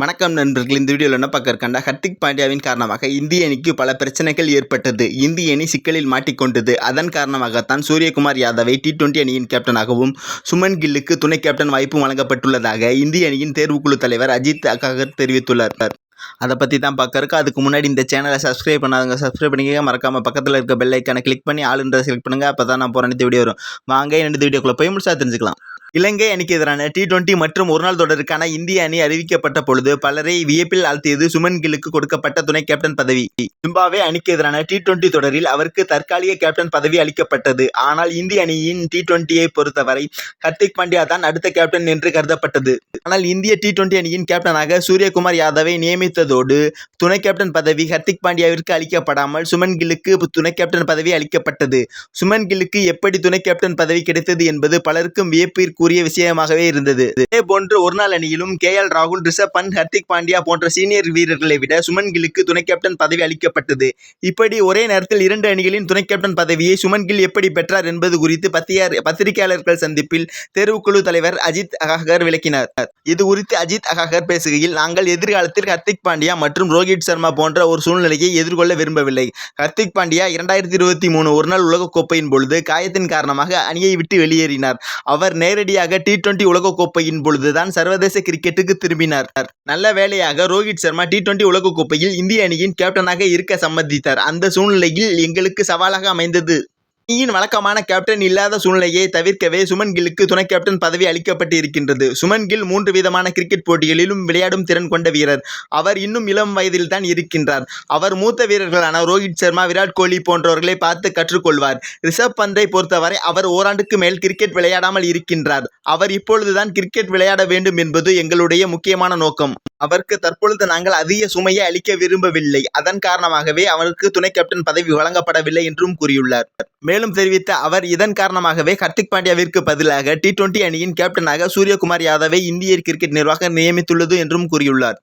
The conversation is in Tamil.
வணக்கம் நண்பர்கள். இந்த வீடியோவில் என்ன பார்க்க இருக்கண்டா ஹர்திக் பாண்டியாவின் காரணமாக இந்திய அணிக்கு பல பிரச்சனைகள் ஏற்பட்டது. இந்திய அணி சிக்கலில் மாட்டிக்கொண்டது. அதன் காரணமாகத்தான் சூரியகுமார் யாதவை டி டுவெண்டி அணியின் கேப்டனாகவும் சுமன் கில்லுக்கு துணை கேப்டன் வாய்ப்பும் வழங்கப்பட்டுள்ளதாக இந்திய அணியின் தேர்வுக்குழு தலைவர் அஜித் அகாகர் தெரிவித்துள்ளார். அதை பற்றி தான் பார்க்கறக்கு அதுக்கு முன்னாடி இந்த சேனலை சப்ஸ்கிரைப் பண்ணாதவங்க சப்ஸ்கிரைப் பண்ணிக்க மறக்காமல் பக்கத்தில் இருக்க பெல் ஐக்கானை கிளிக் பண்ணி ஆளுன்றதை செலக்ட் பண்ணுங்கள் அப்போ தான் நான் போகிற அனைத்து வீடியோ வரும். வாங்க இந்த வீடியோக்குள்ளே போய் முடிச்சா தெரிஞ்சுக்கலாம். இலங்கை அணிக்கு எதிரான டி டுவெண்டி மற்றும் ஒருநாள் தொடருக்கான இந்திய அணி அறிவிக்கப்பட்ட பொழுது பலரை வியப்பில் ஆழ்த்தியது சுமன் கில்லுக்கு கொடுக்கப்பட்ட துணை கேப்டன் பதவி. ஜிம்பாவே அணிக்கு எதிரான டி டுவெண்டி தொடரில் அவருக்கு தற்காலிக கேப்டன் பதவி அளிக்கப்பட்டது. ஆனால் இந்திய அணியின் டி டுவெண்டியை பொறுத்தவரை ஹர்திக் பாண்டியா தான் அடுத்த கேப்டன் என்று கருதப்பட்டது. ஆனால் இந்திய டி டுவெண்டி அணியின் கேப்டனாக சூரியகுமார் யாதவை நியமித்ததோடு துணை கேப்டன் பதவி ஹர்திக் பாண்டியாவிற்கு அளிக்கப்படாமல் சுமன் கில்லுக்கு துணை கேப்டன் பதவி அளிக்கப்பட்டது. சுமன் கில்லுக்கு எப்படி துணை கேப்டன் பதவி கிடைத்தது என்பது பலருக்கும் வியப்பிற்கு வியப்பிற்குரிய விஷயமாகவே இருந்தது. இதே போன்று ஒருநாள் அணியிலும் கே. எல். ராகுல் ரிஷப் பந்த் ஹர்திக் பாண்டியா போன்ற சீனியர் வீரர்களை விட சுமன் கில்லுக்கு துணை கேப்டன் பதவி அளிக்கப்பட்டது. இப்படி ஒரே நேரத்தில் இரண்டு அணிகளின் துணை கேப்டன் பதவியை சுமன் கில் எப்படி பெற்றார் என்பது குறித்து பத்தியார் பத்திரிகையாளர்கள் சந்திப்பில் தேர்வுக்குழு தலைவர் அஜித் அகாகர் விளக்கினார். இது குறித்து அஜித் அகாகர் பேசுகையில் நாங்கள் எதிர்காலத்தில் ஹர்திக் பாண்டியா மற்றும் ரோஹித் சர்மா போன்ற ஒரு சூழ்நிலையை எதிர்கொள்ள விரும்பவில்லை. ஹர்திக் பாண்டியா இரண்டாயிரத்தி இருபத்தி மூணு ஒருநாள் உலகக்கோப்பையின் பொழுது காயத்தின் காரணமாக அணியை விட்டு வெளியேறினார். அவர் நேரடி நேரடியாக டி டுவெண்டி உலகக்கோப்பையின் பொழுதுதான் சர்வதேச கிரிக்கெட்டுக்கு திரும்பினார். நல்ல வேலையாக ரோஹித் சர்மா டி டுவெண்டி உலகக்கோப்பையில் இந்திய அணியின் கேப்டனாக இருக்க சம்மதித்தார். அந்த சூழ்நிலையில் எங்களுக்கு சவாலாக அமைந்தது. அணியின் வழக்கமான கேப்டன் இல்லாத சூழ்நிலையை தவிர்க்கவே சுமன் கில்லுக்கு துணை கேப்டன் பதவி அளிக்கப்பட்டு இருக்கின்றது சுமன் கில் மூன்று விதமான கிரிக்கெட் போட்டிகளிலும் விளையாடும் திறன் கொண்ட வீரர். அவர் இன்னும் இளம் வயதில் தான் இருக்கின்றார். அவர் மூத்த வீரர்களான ரோஹித் சர்மா விராட் கோலி போன்றவர்களை பார்த்து கற்றுக்கொள்வார். ரிஷப் பந்தை பொறுத்தவரை அவர் ஓராண்டுக்கு மேல் கிரிக்கெட் விளையாடாமல் இருக்கின்றார். அவர் இப்பொழுதுதான் கிரிக்கெட் விளையாட வேண்டும் என்பது எங்களுடைய முக்கியமான நோக்கம். அவருக்கு தற்பொழுது நாங்கள் அதிக சுமையை அளிக்க விரும்பவில்லை. அதன் காரணமாகவே அவருக்கு துணை கேப்டன் பதவி வழங்கப்படவில்லை என்றும் கூறியுள்ளார். மேலும் தெரிவித்த அவர் இதன் காரணமாகவே ஹர்திக் பாண்டியாவிற்கு பதிலாக டி டுவெண்டி அணியின் கேப்டனாக சூரியகுமார் யாதவை இந்திய கிரிக்கெட் நிர்வாகம் நியமித்துள்ளது என்றும் கூறியுள்ளார்.